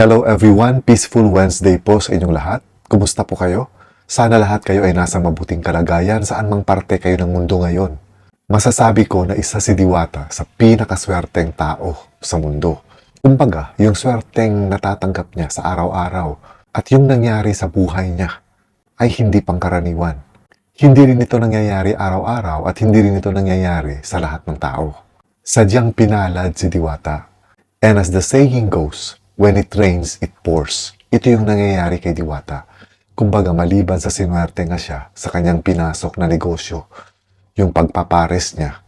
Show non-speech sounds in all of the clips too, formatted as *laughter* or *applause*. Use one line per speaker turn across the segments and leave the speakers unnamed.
Hello everyone, peaceful Wednesday po sa inyong lahat. Kumusta po kayo? Sana lahat kayo ay nasa mabuting kalagayan saan mang parte kayo ng mundo ngayon. Masasabi ko na isa si Diwata sa pinakaswerteng tao sa mundo. Kumbaga, yung swerteng natatanggap niya sa araw-araw at yung nangyari sa buhay niya ay hindi pangkaraniwan. Hindi rin ito nangyayari araw-araw at hindi rin ito nangyayari sa lahat ng tao. Sadyang pinalad si Diwata. And as the saying goes, when it rains, it pours. Ito yung nangyayari kay Diwata. Kumbaga maliban sa sinuwerte nga siya sa kanyang pinasok na negosyo, yung pagpapares niya,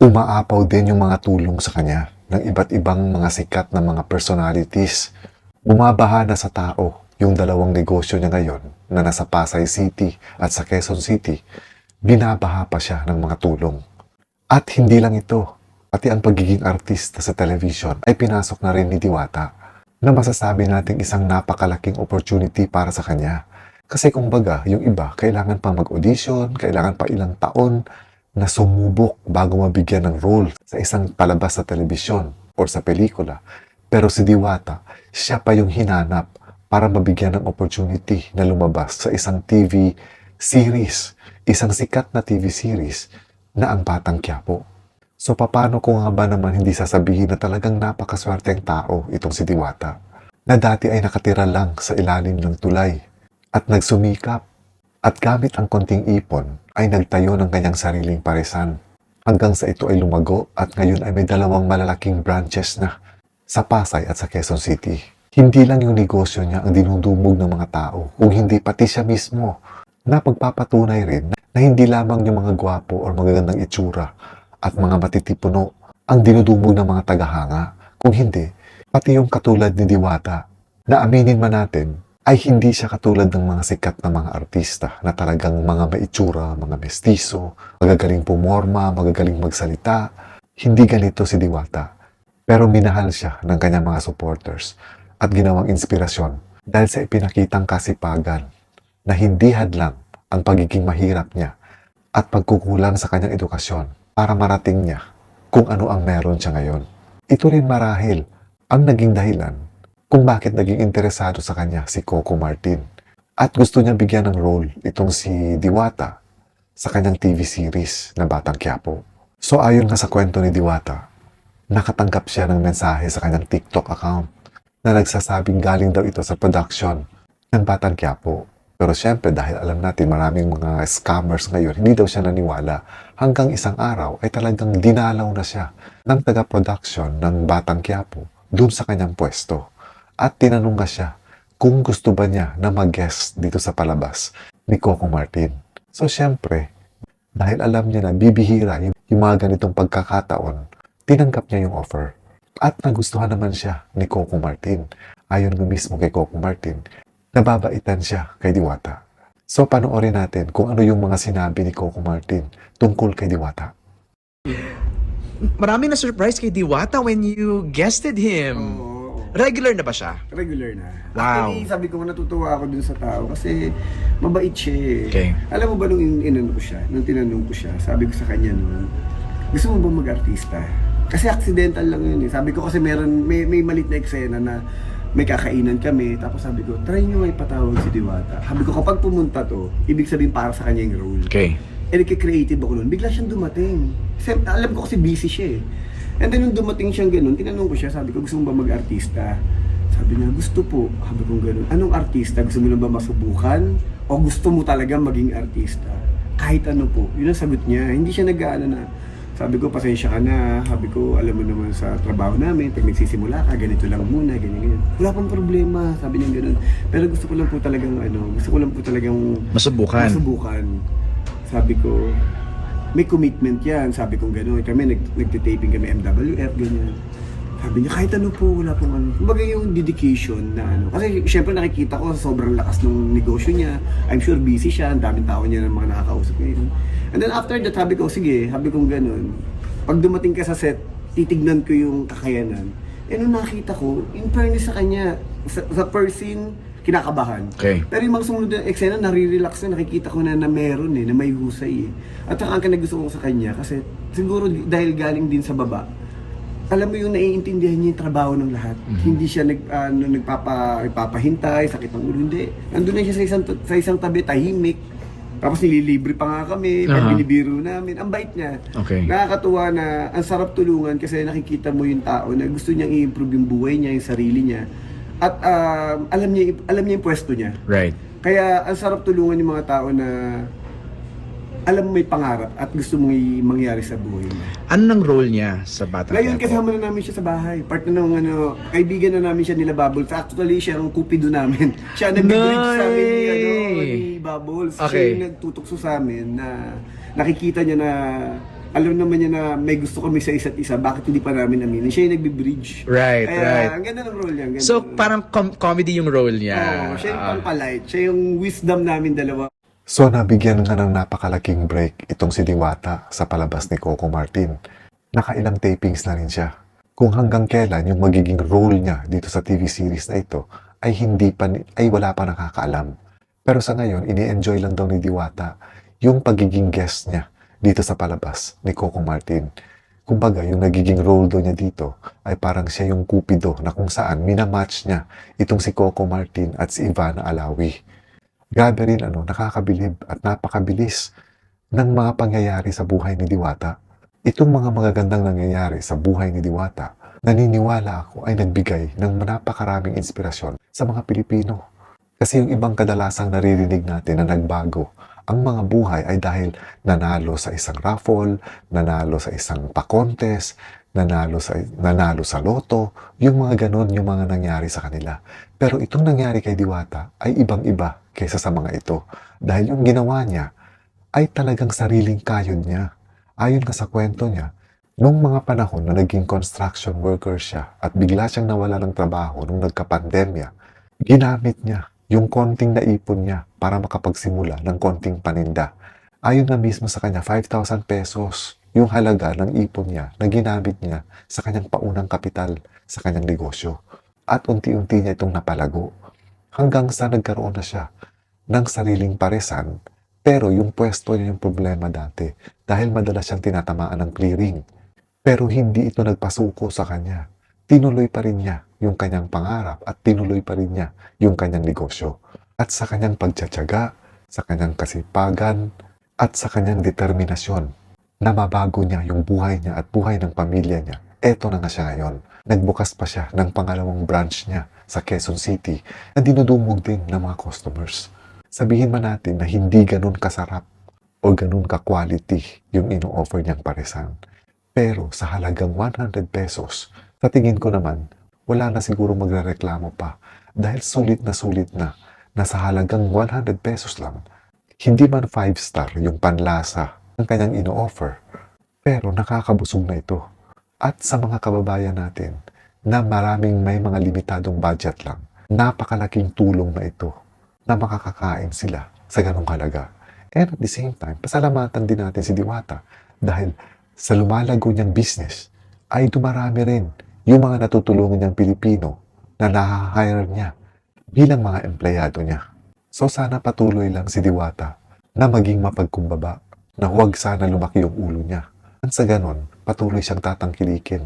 umaapaw din yung mga tulong sa kanya ng iba't ibang mga sikat na mga personalities. Bumabaha na sa tao yung dalawang negosyo niya ngayon na nasa Pasay City at sa Quezon City. Binabaha pa siya ng mga tulong. At hindi lang ito, pati ang pagiging artista sa television ay pinasok na rin ni Diwata na masasabi nating isang napakalaking opportunity para sa kanya. Kasi kumbaga, yung iba, kailangan pa mag-audition, kailangan pa ilang taon na sumubok bago mabigyan ng role sa isang palabas sa telebisyon or sa pelikula. Pero si Diwata, siya pa yung hinanap para mabigyan ng opportunity na lumabas sa isang TV series, isang sikat na TV series na ang Batang Quiapo. So paano ko nga ba naman hindi sasabihin na talagang napakaswerteng tao itong si Diwata na dati ay nakatira lang sa ilalim ng tulay at nagsumikap at gamit ang konting ipon ay nagtayo ng kanyang sariling parisan hanggang sa ito ay lumago at ngayon ay may dalawang malalaking branches na sa Pasay at sa Quezon City. Hindi lang yung negosyo niya ang dinudumog ng mga tao kung hindi pati siya mismo na pagpapatunay rin na hindi lamang yung mga gwapo o magagandang itsura at mga matitipuno ang dinudumog ng mga tagahanga. Kung hindi, pati yung katulad ni Diwata na aminin man natin ay hindi siya katulad ng mga sikat na mga artista na talagang mga maitsura, mga mestizo, magagaling pumorma, magagaling magsalita. Hindi ganito si Diwata. Pero minahal siya ng kanyang mga supporters at ginawang inspirasyon dahil sa ipinakitang kasipagan na hindi hadlang ang pagiging mahirap niya at pagkukulang sa kanyang edukasyon para marating niya kung ano ang meron siya ngayon. Ito rin marahil ang naging dahilan kung bakit naging interesado sa kanya si Coco Martin at gusto niya bigyan ng role itong si Diwata sa kanyang TV series na Batang Quiapo. So ayon nga sa kwento ni Diwata, nakatanggap siya ng mensahe sa kanyang TikTok account na nagsasabing galing daw ito sa production ng Batang Quiapo. Pero syempre dahil alam natin maraming mga scammers ngayon, hindi daw siya naniwala. Hanggang isang araw ay talagang dinalaw na siya ng taga-production ng Batang Quiapo dun sa kanyang pwesto. At tinanong nga siya kung gusto ba niya na mag-guest dito sa palabas ni Coco Martin. So syempre, dahil alam niya na bibihira yung, yung mga ganitong pagkakataon, tinanggap niya yung offer. At nagustuhan naman siya ni Coco Martin. Ayon nga mismo kay Coco Martin, nababaitan siya kay Diwata. So panoorin natin kung ano yung mga sinabi ni Coco Martin tungkol kay Diwata.
Marami na surprise kay Diwata when you guested him.
Oo.
Regular na ba siya?
Regular na.
Wow.
Actually, sabi ko nga natutuwa ako dun sa tao kasi mabait siya eh.
Okay.
Alam mo ba nung in- inano ko siya, nung tinanong ko siya, sabi ko sa kanya noon, gusto mo ba mag-artista? Kasi accidental lang yun eh. Sabi ko kasi meron, may, may malit na eksena na may kakainan kami, tapos sabi ko, try nyo nga ipatawag si Diwata. Sabi ko, kapag pumunta to, ibig sabihin para sa kanya yung role.
Okay.
Eh, nagka-creative ako noon. Bigla siyang dumating. Kasi alam ko kasi busy siya eh. And then nung dumating siyang ganun, tinanong ko siya, sabi ko, gusto mo ba mag-artista? Sabi niya, gusto po. Sabi ko ganun, anong artista? Gusto mo lang ba masubukan? O gusto mo talaga maging artista? Kahit ano po. Yun ang sagot niya. Hindi siya nag-ano na, sabi ko, pasensya ka na. Sabi ko, alam mo naman sa trabaho namin, pag nagsisimula ka, ganito lang muna, ganyan, ganyan. Wala pang problema, sabi niya ganun. Pero gusto ko lang po talagang, ano, gusto ko lang po talagang
Masubukan.
Masubukan. Sabi ko, may commitment yan. Sabi ko gano'n. Kami, nag, nagtitaping kami MWF, ganyan. Sabi niya, kahit ano po, wala pong ano. Kumbaga yung dedication na ano. Kasi syempre nakikita ko sobrang lakas ng negosyo niya. I'm sure busy siya. Ang daming tao niya ng mga nakakausap ngayon. And then after that, sabi ko, sige, sabi ko gano'n. Pag dumating ka sa set, titignan ko yung kakayanan. Eh nung nakita ko, in fairness sa kanya, sa, sa per scene, kinakabahan.
Okay.
Pero yung mga sumunod na eksena, nare-relax na, nakikita ko na na meron eh, na may husay eh. At saka ang nagusto ko sa kanya, kasi siguro dahil galing din sa baba, alam mo yung naiintindihan niya yung trabaho ng lahat. Hindi siya nag, ano, nagpapa, nagpapahintay, sakit ng ulo, hindi. Nandun lang siya sa isang, sa isang tabi, tahimik. Tapos nililibre pa nga kami,
Aha.
binibiro namin. Ang bait niya.
Okay.
Nakakatuwa na ang sarap tulungan kasi nakikita mo yung tao na gusto niyang i-improve yung buhay niya, yung sarili niya. At um, alam niya alam niya yung pwesto niya.
Right.
Kaya ang sarap tulungan yung mga tao na alam mo may pangarap at gusto mong mangyari sa buhay mo.
Ano nang role niya sa Bata
Ngayon
Quiapo?
kasama na namin siya sa bahay. Part na ng ano, kaibigan na namin siya nila Bubbles. Actually, siya ang kupido namin. *laughs* Siya ang nag-bridge sa amin ni, ano, ni Bubbles. Siya
Okay.
yung nagtutukso sa amin na nakikita niya na alam naman niya na may gusto kami sa isa't isa. Bakit hindi pa namin aminin? Siya yung nagbe-bridge.
Right,
Kaya,
right.
ang ganda ng role niya. ang ganda
So,
ng-
parang com- comedy yung role niya.
Oo, siya yung
Ah.
pangpalight. Siya yung wisdom namin dalawa.
So nabigyan nga ng napakalaking break itong si Diwata sa palabas ni Coco Martin. Nakailang tapings na rin siya. Kung hanggang kailan yung magiging role niya dito sa TV series na ito ay hindi pa ay wala pa nakakaalam. Pero sa ngayon, ini-enjoy lang daw ni Diwata yung pagiging guest niya dito sa palabas ni Coco Martin. Kumbaga, yung nagiging role daw niya dito ay parang siya yung kupido na kung saan minamatch niya itong si Coco Martin at si Ivana Alawi. Grabe rin ano, nakakabilib at napakabilis ng mga pangyayari sa buhay ni Diwata. Itong mga magagandang nangyayari sa buhay ni Diwata, naniniwala ako ay nagbigay ng napakaraming inspirasyon sa mga Pilipino. Kasi yung ibang kadalasang naririnig natin na nagbago, ang mga buhay ay dahil nanalo sa isang raffle, nanalo sa isang pa-contest, nanalo sa, nanalo sa loto, yung mga ganon yung mga nangyari sa kanila. Pero itong nangyari kay Diwata ay ibang-iba kaysa sa mga ito. Dahil yung ginawa niya ay talagang sariling kayod niya. Ayon nga sa kwento niya, nung mga panahon na naging construction worker siya at bigla siyang nawala ng trabaho nung nagka-pandemya, ginamit niya yung konting naipon niya para makapagsimula ng konting paninda. Ayon na mismo sa kanya, 5,000 pesos yung halaga ng ipon niya na ginamit niya sa kanyang paunang kapital sa kanyang negosyo. At unti-unti niya itong napalago hanggang sa nagkaroon na siya ng sariling paresan pero yung pwesto niya yung problema dati dahil madalas siyang tinatamaan ng clearing. Pero hindi ito nagpasuko sa kanya. Tinuloy pa rin niya yung kanyang pangarap at tinuloy pa rin niya yung kanyang negosyo. At sa kanyang pagtsatsaga, sa kanyang kasipagan, at sa kanyang determinasyon na mabago niya yung buhay niya at buhay ng pamilya niya. Eto na nga siya ngayon. Nagbukas pa siya ng pangalawang branch niya sa Quezon City na dinudumog din ng mga customers. Sabihin man natin na hindi ganun kasarap o ganun ka-quality yung ino-offer niyang paresan. Pero sa halagang 100 pesos, sa tingin ko naman, wala na siguro magrereklamo pa dahil sulit na sulit na na sa halagang 100 pesos lang. Hindi man 5 star yung panlasa ng kanyang ino-offer, pero nakakabusog na ito. At sa mga kababayan natin na maraming may mga limitadong budget lang, napakalaking tulong na ito na makakakain sila sa ganong halaga. And at the same time, pasalamatan din natin si Diwata dahil sa lumalago niyang business ay dumarami rin yung mga natutulungan niyang Pilipino na naha-hire niya bilang mga empleyado niya. So sana patuloy lang si Diwata na maging mapagkumbaba na huwag sana lumaki yung ulo niya. At sa ganon, patuloy siyang tatangkilikin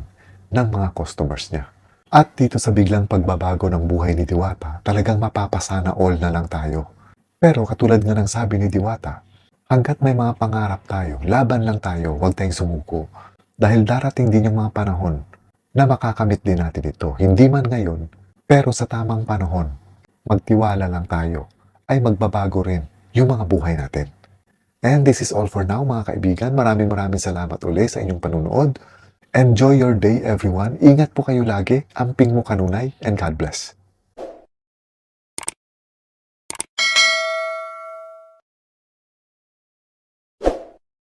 ng mga customers niya. At dito sa biglang pagbabago ng buhay ni Diwata, talagang mapapasana all na lang tayo. Pero katulad nga ng sabi ni Diwata, hanggat may mga pangarap tayo, laban lang tayo, huwag tayong sumuko. Dahil darating din yung mga panahon na makakamit din natin ito. Hindi man ngayon, pero sa tamang panahon, magtiwala lang tayo, ay magbabago rin yung mga buhay natin. And this is all for now mga kaibigan. Maraming maraming salamat uli sa inyong panunood. Enjoy your day everyone. Ingat po kayo lagi. Amping mo kanunay and God bless.